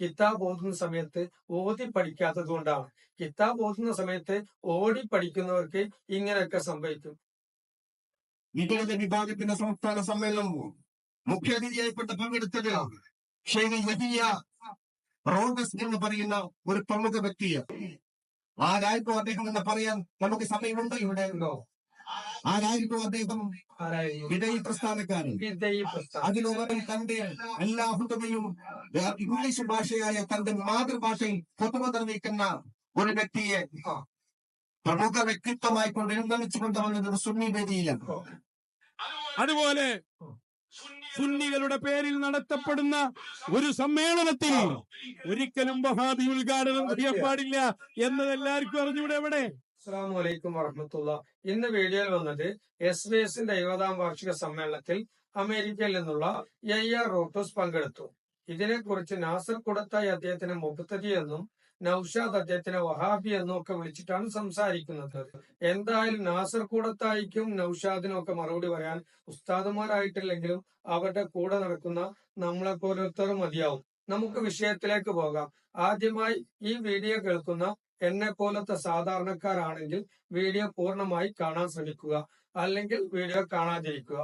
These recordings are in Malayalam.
കിതാബ് ഓതുന്ന സമയത്ത് ഓതി പഠിക്കാത്തത് കൊണ്ടാണ്. കിതാബ് ഓതുന്ന സമയത്ത് ഓടി പഠിക്കുന്നവർക്ക് ഇങ്ങനെയൊക്കെ സംഭവിക്കും. വികലിത വിഭാഗത്തിന്റെ സംസ്ഥാന സമ്മേളനവും പങ്കെടുത്തത് യഹിയ റോഡസ് എന്ന് പറയുന്ന ഒരു പ്രമുഖ വ്യക്തിയെ ആരായിപ്പോ അദ്ദേഹം എന്ന് പറയാൻ നമുക്ക് സമയമുണ്ടോ ഇവിടെ? ഉണ്ടോ ആരായിരിക്കും അദ്ദേഹം? വിജയ് പ്രസ്ഥാനക്കാരൻ. അതിലുപരി തന്റെ എല്ലാ ഹുതമയും ഇംഗ്ലീഷ് ഭാഷയായ തന്റെ മാതൃഭാഷയിൽ പൊതുവ നിർമ്മിക്കുന്ന ഒരു വ്യക്തിയെ പ്രമുഖ വ്യക്തിത്വമായി കൊണ്ട് എഴുന്നള്ളിച്ചു കൊണ്ടുവന്നത് ഒരു സുന്നി വേദിയിലാണ്. അതുപോലെ സുന്നികളുടെ പേരിൽ നടത്തപ്പെടുന്ന ഒരു സമ്മേളനത്തിൽ ഒരിക്കലും ബഹാദി ഉദ്ഘാടനം ചെയ്യാൻ പാടില്ല എന്നത് എല്ലാവർക്കും അറിഞ്ഞൂടെ എവിടെ അസ്സാം വലൈക്കും വറഹമത്തുള്ള. ഇന്ന് വീഡിയോയിൽ വന്നത് എസ് ബി എസിന്റെ ഇരുപതാം വാർഷിക സമ്മേളനത്തിൽ അമേരിക്കയിൽ നിന്നുള്ള എ ആർ റോട്ടോസ് പങ്കെടുത്തു. ഇതിനെക്കുറിച്ച് നാസർ കുടത്തായി അദ്ദേഹത്തിനെ മുബത്തതി എന്നും നൌഷാദ് അദ്ദേഹത്തിനെ വഹാബി എന്നും ഒക്കെ വിളിച്ചിട്ടാണ് സംസാരിക്കുന്നത്. എന്തായാലും നാസർ കൂടത്തായിക്കും നൌഷാദിനും ഒക്കെ മറുപടി പറയാൻ ഉസ്താദുമാരായിട്ടില്ലെങ്കിലും അവരുടെ കൂടെ നടക്കുന്ന നമ്മളെ പോലൊരുത്തർ മതിയാവും. നമുക്ക് വിഷയത്തിലേക്ക് പോകാം. ആദ്യമായി ഈ വീഡിയോ കേൾക്കുന്ന എന്നെ പോലത്തെ സാധാരണക്കാരാണെങ്കിൽ വീഡിയോ പൂർണമായി കാണാൻ ശ്രമിക്കുക അല്ലെങ്കിൽ വീഡിയോ കാണാതിരിക്കുക.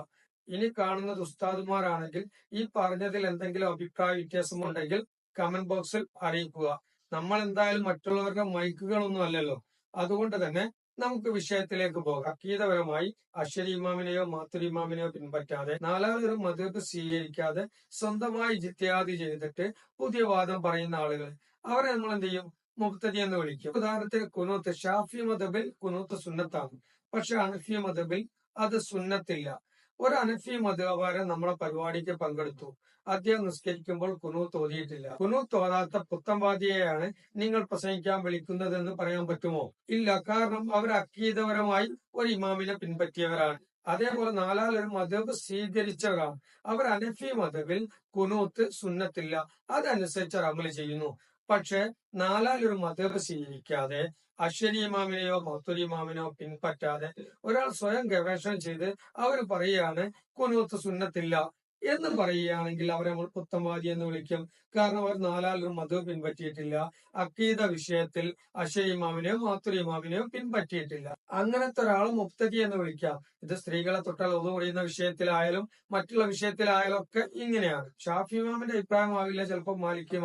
ഇനി കാണുന്നത് ഉസ്താദുമാരാണെങ്കിൽ ഈ പറഞ്ഞതിൽ എന്തെങ്കിലും അഭിപ്രായ വ്യത്യാസമുണ്ടെങ്കിൽ കമന്റ് ബോക്സിൽ അറിയിക്കുക. നമ്മൾ എന്തായാലും മറ്റുള്ളവരുടെ മൈക്കുകളൊന്നും അല്ലല്ലോ. അതുകൊണ്ട് തന്നെ നമുക്ക് വിഷയത്തിലേക്ക് പോകാം. അക്കീതപരമായി അശ്വരി ഇമാമിനെയോ മാത്തുരി ഇമാമിനെയോ പിൻപറ്റാതെ നാലാമതൊരു മതത്ത് സ്വീകരിക്കാതെ സ്വന്തമായി ജിത്യാദി ചെയ്തിട്ട് പുതിയ വാദം പറയുന്ന ആളുകൾ അവരെ നമ്മൾ എന്ത് ചെയ്യും? മുക്തതി എന്ന് വിളിക്കും. ഉദാഹരണത്തിന് കുനൂത്ത് ഷാഫി മതബിൽ കുനൂത്ത് സുന്നത്താണ്. പക്ഷെ അനഫി മതബിൽ അത് സുന്നത്തില്ല. ഒരു അനഫി മതകാരൻ നമ്മളെ പരിപാടിക്ക് പങ്കെടുത്തു. അദ്ദേഹം നിസ്കരിക്കുമ്പോൾ കുനൂത്ത് ഓതിയിട്ടില്ല. കുനൂത്ത് ഓതാത്ത പുത്തംവാദിയെയാണ് നിങ്ങൾ പ്രസംഗിക്കാൻ വിളിക്കുന്നത് എന്ന് പറയാൻ പറ്റുമോ? ഇല്ല. കാരണം അവർ അക്കീതപരമായി ഒരു ഇമാമിനെ പിൻപറ്റിയവരാണ്. അതേപോലെ നാലാലൊരു മതബ് സ്വീകരിച്ചവരാണ്. അവർ അനഫി മതബിൽ കുനൂത്ത് സുന്നത്തില്ല. അതനുസരിച്ച് അമൽ ചെയ്യുന്നു. പക്ഷെ നാലാലൊരു മതബ് സ്വീകരിക്കാതെ അശ്വരി ഇമാമിനെയോ പിൻപറ്റാതെ ഒരാൾ സ്വയം ഗവേഷണം ചെയ്ത് അവർ പറയുകയാണ് കുനൂത്ത് സുന്നത്തില്ല. എന്ന് പറയുകയാണെങ്കിൽ അവരെ നമ്മൾ പുത്തംവാദി എന്ന് വിളിക്കും. കാരണം അവർ നാലാലൊരു മധു പിൻപറ്റിയിട്ടില്ല. അക്കീത വിഷയത്തിൽ അശ്വരി ഇമാമിനെയോ പിൻപറ്റിയിട്ടില്ല. അങ്ങനത്തെ ഒരാൾ മുക്തതി എന്ന് വിളിക്കാം. ഇത് സ്ത്രീകളെ തൊട്ടാൽ ഒതു പറയുന്ന വിഷയത്തിലായാലും മറ്റുള്ള വിഷയത്തിലായാലും ഒക്കെ ഇങ്ങനെയാണ്. ഷാഫി ഇമാമിന്റെ അഭിപ്രായമാവില്ല ചിലപ്പോൾ മാലിക്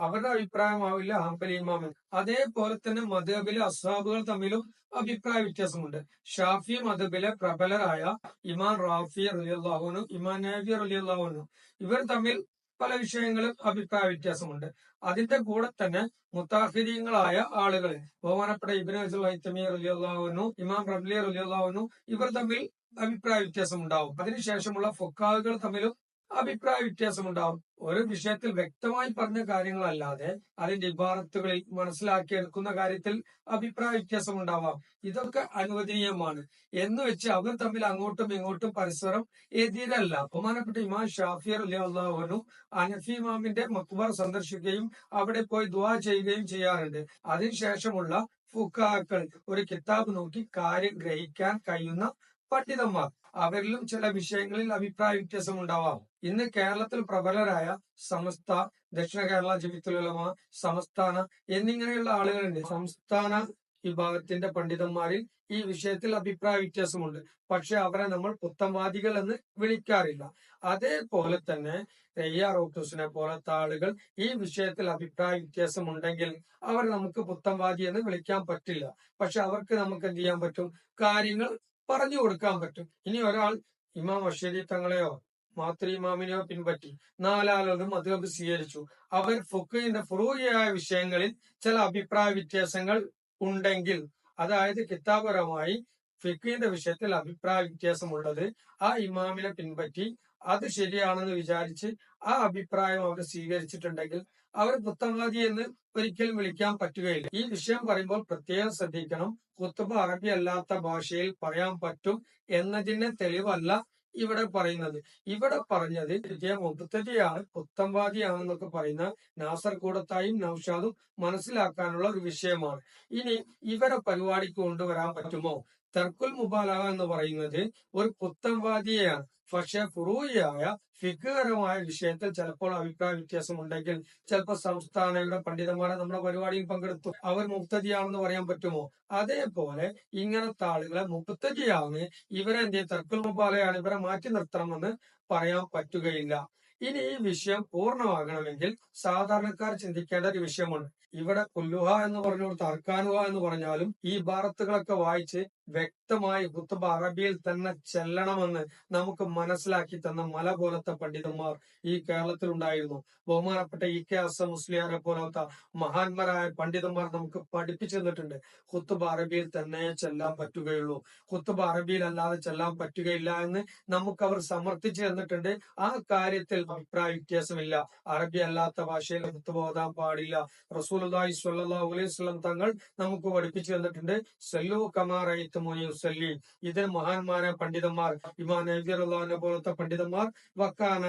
അവരുടെ അഭിപ്രായമാവില്ല ഹംബലി ഇമാമിന്. അതേപോലെ തന്നെ മധുബിലെ അസാബുകൾ തമ്മിലും അഭിപ്രായ വ്യത്യാസമുണ്ട്. ഷാഫി മതബിലെ പ്രബലരായ ഇമാൻ റാഫി റലിയല്ലാഹുനും ഇമാൻ നാഫി റലിയല്ലാഹുനും ഇവർ തമ്മിൽ പല വിഷയങ്ങളും അഭിപ്രായ വ്യത്യാസമുണ്ട്. അതിന്റെ കൂടെ തന്നെ മുത്താഹിദീങ്ങളായ ആളുകൾ ബഹുമാനപ്പെട്ട ഇബിൻ ഹൈത്തമി റലിയുള്ളാഹുനു ഇമാം റബ്ലി റലിയുള്ളാഹുനു ഇവർ തമ്മിൽ അഭിപ്രായ വ്യത്യാസം ഉണ്ടാവും അതിനുശേഷമുള്ള ഫൊക്കാഹുകൾ തമ്മിലും അഭിപ്രായ വ്യത്യാസമുണ്ടാവും. ഒരു വിഷയത്തിൽ വ്യക്തമായി പറഞ്ഞ കാര്യങ്ങളല്ലാതെ അതിന്റെ ഇബാറത്തുകളിൽ മനസ്സിലാക്കിയെടുക്കുന്ന കാര്യത്തിൽ അഭിപ്രായ വ്യത്യാസം ഉണ്ടാവാം ഇതൊക്കെ അനുവദനീയമാണ്. എന്ന് വെച്ച് അവർ തമ്മിൽ അങ്ങോട്ടും ഇങ്ങോട്ടും പരസ്പരം എതിരല്ല. ബഹുമാനപ്പെട്ട ഇമാം ഷാഫിയർ അലി അള്ളാഹുനും അനഫി ഇമാമിന്റെ മക്ബർ സന്ദർശിക്കുകയും അവിടെ പോയി ദുവാ ചെയ്യുകയും ചെയ്യാറുണ്ട്. അതിനുശേഷമുള്ള ഫുക്കാക്കൾ ഒരു കിതാബ് നോക്കി കാര്യം ഗ്രഹിക്കാൻ കഴിയുന്ന പണ്ഡിതന്മാർ. അവരിലും ചില വിഷയങ്ങളിൽ അഭിപ്രായ വ്യത്യാസം ഉണ്ടാവാം ഇന്ന് കേരളത്തിൽ പ്രബലരായ സമസ്ത ദക്ഷിണ കേരള ജമിത്തുലമ സംസ്ഥാന എന്നിങ്ങനെയുള്ള ആളുകളുണ്ട്. സംസ്ഥാന വിഭാഗത്തിന്റെ പണ്ഡിതന്മാരിൽ ഈ വിഷയത്തിൽ അഭിപ്രായ വ്യത്യാസമുണ്ട്. പക്ഷെ അവരെ നമ്മൾ പുത്തംവാദികൾ എന്ന് വിളിക്കാറില്ല. അതേപോലെ തന്നെ റയ്യ റോട്ടൂസിനെ പോലത്തെ ആളുകൾ ഈ വിഷയത്തിൽ അഭിപ്രായ വ്യത്യാസം ഉണ്ടെങ്കിൽ അവർ നമുക്ക് പുത്തംവാദി എന്ന് വിളിക്കാൻ പറ്റില്ല. പക്ഷെ അവർക്ക് നമുക്ക് എന്ത് ചെയ്യാൻ പറ്റും? കാര്യങ്ങൾ പറഞ്ഞു കൊടുക്കാൻ പറ്റും. ഇനി ഒരാൾ ഇമാം അഷരി തങ്ങളെയോ മാതൃ ഇമാമിനെയോ പിൻപറ്റി നാലാളും അദ്ദേഹം സ്വീകരിച്ചു. അവർ ഫുക്കിന്റെ ഫുറൂഹിയായ വിഷയങ്ങളിൽ ചില അഭിപ്രായ വ്യത്യാസങ്ങൾ ഉണ്ടെങ്കിൽ അതായത് കിതാപരമായി ഫിഖിന്റെ വിഷയത്തിൽ അഭിപ്രായ വ്യത്യാസമുള്ളത് ആ ഇമാമിനെ പിൻപറ്റി അത് ശരിയാണെന്ന് വിചാരിച്ച് ആ അഭിപ്രായം അവർ സ്വീകരിച്ചിട്ടുണ്ടെങ്കിൽ അവർ പുത്തംവാദി എന്ന് ഒരിക്കലും വിളിക്കാൻ പറ്റുകയില്ല. ഈ വിഷയം പറയുമ്പോൾ പ്രത്യേകം ശ്രദ്ധിക്കണം. കുത്തുബ അറബി അല്ലാത്ത ഭാഷയിൽ പറയാൻ പറ്റും എന്നതിന്റെ തെളിവല്ല ഇവിടെ പറയുന്നത്. ഇവിടെ പറഞ്ഞത് വിജയ മുബത്തതിയാണ് പുത്തംവാദിയാണെന്നൊക്കെ പറയുന്ന നാസർ കൂടത്തായും നൌഷാദും മനസ്സിലാക്കാനുള്ള ഒരു വിഷയമാണ്. ഇനി ഇവരെ പരിപാടിക്ക് കൊണ്ടുവരാൻ പറ്റുമോ? തർക്കുൽ മുബാലഹ എന്ന് പറയുന്നത് ഒരു പുത്തൻവാദിയെയാണ് പക്ഷെ ഫുറൂയായ ഫിഗുപരമായ വിഷയത്തിൽ ചിലപ്പോൾ അഭിപ്രായ വ്യത്യാസം ഉണ്ടെങ്കിൽ ചിലപ്പോൾ സംസ്ഥാനയുടെ പണ്ഡിതന്മാരെ നമ്മുടെ പരിപാടിയിൽ പങ്കെടുത്തു. അവർ മുക്തജിയാണെന്ന് പറയാൻ പറ്റുമോ? അതേപോലെ ഇങ്ങനത്തെ ആളുകളെ മുക്തജിയാണ് ഇവരെ എന്ത് തർക്കുൽ മുബാലയാണ് ഇവരെ മാറ്റി നിർത്തണമെന്ന് പറയാൻ പറ്റുകയില്ല. ഇനി ഈ വിഷയം പൂർണമാകണമെങ്കിൽ സാധാരണക്കാർ ചിന്തിക്കേണ്ട ഒരു വിഷയമുണ്ട്. ഇവിടെ കുല്ലുഹ എന്ന് പറഞ്ഞു തർക്കാനുഹ എന്ന് പറഞ്ഞാലും ഈ ഭാരത്തുകളൊക്കെ വായിച്ച് വ്യക്തമായി കുത്തുബ അറബിയിൽ തന്നെ ചെല്ലണമെന്ന് നമുക്ക് മനസ്സിലാക്കി തന്ന മല പോലത്തെ പണ്ഡിതന്മാർ ഈ കേരളത്തിൽ ഉണ്ടായിരുന്നു ബഹുമാനപ്പെട്ട ഇ കെ അസ മുസ്ലിയാരെ പോലത്തെ മഹാന്മാരായ പണ്ഡിതന്മാർ നമുക്ക് പഠിപ്പിച്ചു തന്നിട്ടുണ്ട്. കുത്തുബ അറബിയിൽ തന്നെ ചെല്ലാൻ പറ്റുകയുള്ളൂ. കുത്തുബ അറബിയിൽ അല്ലാതെ ചെല്ലാൻ പറ്റുകയില്ല എന്ന് നമുക്ക് അവർ സമർത്ഥിച്ചു തന്നിട്ടുണ്ട്. ആ കാര്യത്തിൽ അഭിപ്രായ വ്യത്യാസമില്ല. അറബി അല്ലാത്ത ഭാഷയിൽ കുത്തുബ ഓതാൻ പാടില്ല. റസൂൽ റസൂലുള്ളാഹി സ്വല്ലാ അലൈഹി സ്വലം തങ്ങൾ നമുക്ക് പഠിപ്പിച്ചു തന്നിട്ടുണ്ട്. സല്ലു കമാറയിത്ത് മുയുസല്ലി ഇതിന് മഹാന്മാരായ പണ്ഡിതന്മാർ ഇമാൻ നബിറുല്ലാഹിനെ പോലത്തെ പണ്ഡിതന്മാർ വക്കാന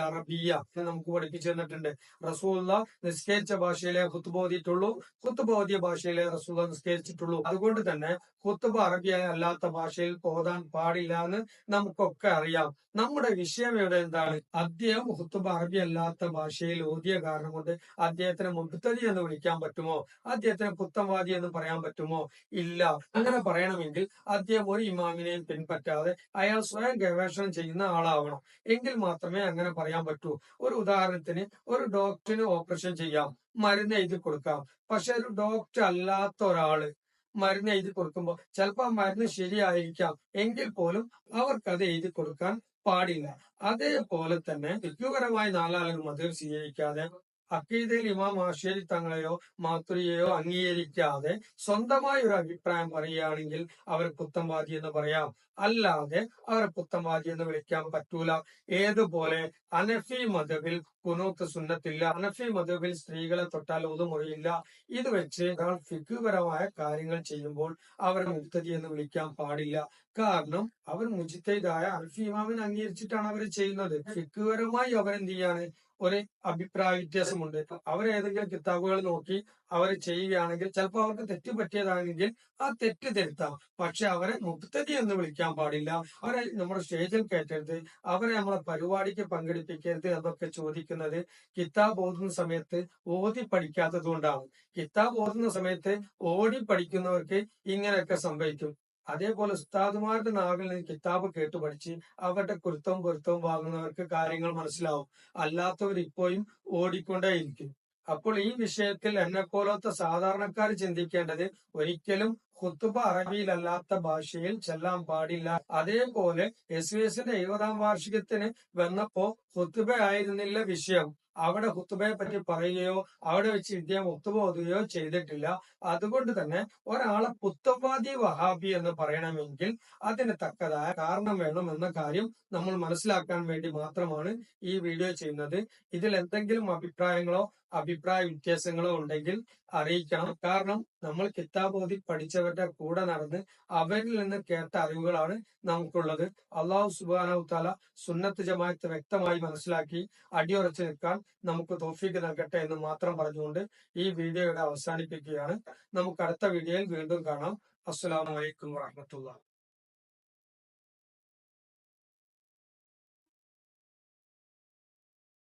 അറബിയ നമുക്ക് പഠിപ്പിച്ചു തന്നിട്ടുണ്ട്. റസൂല്ല നിസ്കരിച്ച ഭാഷയിലെ ഖുത്ബ ഓതിയ ഭാഷയിലെ റസൂല നിസ്കരിച്ചിട്ടുള്ളൂ. അതുകൊണ്ട് തന്നെ ഖുത്ബ അറബിയ അല്ലാത്ത ഭാഷയിൽ ഓതാൻ പാടില്ല എന്ന് നമുക്കൊക്കെ അറിയാം. നമ്മുടെ വിഷയം ഇവിടെ എന്താണ്? അദ്ദേഹം ഖുത്ബ അറബി അല്ലാത്ത ഭാഷയിൽ ഓതിയ കാരണം കൊണ്ട് അദ്ദേഹത്തിന് മുബ്തദി എന്ന് വിളിക്കാൻ പറ്റുമോ? അദ്ദേഹത്തിന് പുത്തംവാദി എന്ന് പറയാൻ പറ്റുമോ? ഇല്ല. അങ്ങനെ പറയണമെങ്കിൽ അദ്ദേഹം ഒരു ഇമാമിനെയും പിൻപറ്റാതെ അയാൾ സ്വയം ഗവേഷണം ചെയ്യുന്ന ആളാവണം. എങ്കിൽ മാത്രമേ അങ്ങനെ പറയാൻ പറ്റൂ. ഒരു ഉദാഹരണത്തിന് ഒരു ഡോക്ടറിന് ഓപ്പറേഷൻ ചെയ്യാം മരുന്ന് എഴുതി കൊടുക്കാം. പക്ഷെ ഒരു ഡോക്ടർ അല്ലാത്ത ഒരാൾ മരുന്ന് എഴുതി കൊടുക്കുമ്പോൾ ചിലപ്പോൾ ആ മരുന്ന് ശരിയായിരിക്കാം. എങ്കിൽ പോലും അവർക്കത് എഴുതി കൊടുക്കാൻ പാടില്ല. അതേപോലെ തന്നെ വ്യക്തിപരമായി നാലാളുകൾ മധുരം സ്വീകരിക്കാതെ അക്കീതയിൽ ഇമാം ആശേരി തങ്ങളെയോ മാത്തുരിയെയോ അംഗീകരിക്കാതെ സ്വന്തമായ ഒരു അഭിപ്രായം പറയുകയാണെങ്കിൽ അവർ പുത്തംവാദി എന്ന് പറയാം. അല്ലാതെ അവരെ പുത്തംവാദി എന്ന് വിളിക്കാൻ പറ്റൂല. ഏതുപോലെ അനഫി മതബിൽ കുനൂത്ത് സുന്നത്തില്ല. അനഫി മതബിൽ സ്ത്രീകളെ തൊട്ടാൽ ഒതുമുറിയില്ല. ഇത് വെച്ച് ഒരാൾ കാര്യങ്ങൾ ചെയ്യുമ്പോൾ അവരെ മുക്തതി എന്ന് വിളിക്കാൻ പാടില്ല. കാരണം അവർ മുജിത്തേതായ അൽഫി ഇമാമിനെ അംഗീകരിച്ചിട്ടാണ് അവർ ചെയ്യുന്നത്. ഫിക്കുപരമായി അവരെന്ത് ചെയ്യാണ്? ഒരു അഭിപ്രായ വ്യത്യാസമുണ്ട്. അവർ ഏതെങ്കിലും കിതാബുകൾ നോക്കി അവർ ചെയ്യുകയാണെങ്കിൽ ചിലപ്പോൾ അവർക്ക് തെറ്റ് പറ്റിയതാണെങ്കിൽ ആ തെറ്റ് തിരുത്താം. പക്ഷെ അവരെ മുക്തതി എന്ന് വിളിക്കാൻ പാടില്ല. അവരെ നമ്മുടെ സ്റ്റേജിൽ കയറ്റരുത്. അവരെ നമ്മളെ പരിപാടിക്ക് പങ്കെടുപ്പിക്കരുത് എന്നൊക്കെ ചോദിക്കുന്നത് കിതാബ് ഓതുന്ന സമയത്ത് ഓതി പഠിക്കാത്തത് കൊണ്ടാണ്. കിതാബ് ഓതുന്ന സമയത്ത് ഓടി പഠിക്കുന്നവർക്ക് ഇങ്ങനെയൊക്കെ സംഭവിക്കും. അതേപോലെ ഉസ്താദുമാരുടെ നാവിൽ നിന്ന് കിതാബ് കേട്ട് പഠിച്ച് അവരുടെ കുരുത്തവും പൊരുത്തവും വാങ്ങുന്നവർക്ക് കാര്യങ്ങൾ മനസ്സിലാവും. അല്ലാത്തവർ ഇപ്പോഴും ഓടിക്കൊണ്ടേയിരിക്കും. അപ്പോൾ ഈ വിഷയത്തിൽ എന്നെ പോലത്തെ സാധാരണക്കാർ ചിന്തിക്കേണ്ടത് ഒരിക്കലും ഖുത്തുബ അറബിയിലല്ലാത്ത ഭാഷയിൽ ചെല്ലാൻ പാടില്ല. അതേപോലെ എസ് വി എസിന്റെ എഴുപതാം വാർഷികത്തിന് വന്നപ്പോ ഖുത്തുബ ആയിരുന്നില്ല വിഷയം. അവിടെ ഹുത്തുബയെ പറ്റി പറയുകയോ അവിടെ വെച്ച് ഇദ്ദേഹം ഒത്തുപോകുകയോ ചെയ്തിട്ടില്ല. അതുകൊണ്ട് തന്നെ ഒരാളെ പുത്തവാദി വഹാബി എന്ന് പറയണമെങ്കിൽ അതിന് തക്കതായ കാരണം വേണം എന്ന കാര്യം നമ്മൾ മനസ്സിലാക്കാൻ വേണ്ടി മാത്രമാണ് ഈ വീഡിയോ ചെയ്യുന്നത്. ഇതിൽ എന്തെങ്കിലും അഭിപ്രായങ്ങളോ അഭിപ്രായ വ്യത്യാസങ്ങളോ ഉണ്ടെങ്കിൽ അറിയിക്കണം. കാരണം നമ്മൾ കിതാബ് ഓതി പഠിച്ചവരുടെ കൂടെ നടന്ന് അവരിൽ നിന്ന് കേട്ട അറിവുകളാണ് നമുക്കുള്ളത്. അള്ളാഹു സുബാനു താല സുന്നത്ത് ജമാഅത്ത് വ്യക്തമായി മനസ്സിലാക്കി അടിയുറച്ചു നിൽക്കാൻ നമുക്ക് തോഫീക്ക് നൽകട്ടെ എന്ന് മാത്രം പറഞ്ഞുകൊണ്ട് ഈ വീഡിയോ ഇവിടെ അവസാനിപ്പിക്കുകയാണ്. നമുക്ക് അടുത്ത വീഡിയോയിൽ വീണ്ടും കാണാം. അസ്സലാമു അലൈക്കും വറഹമത്തുള്ള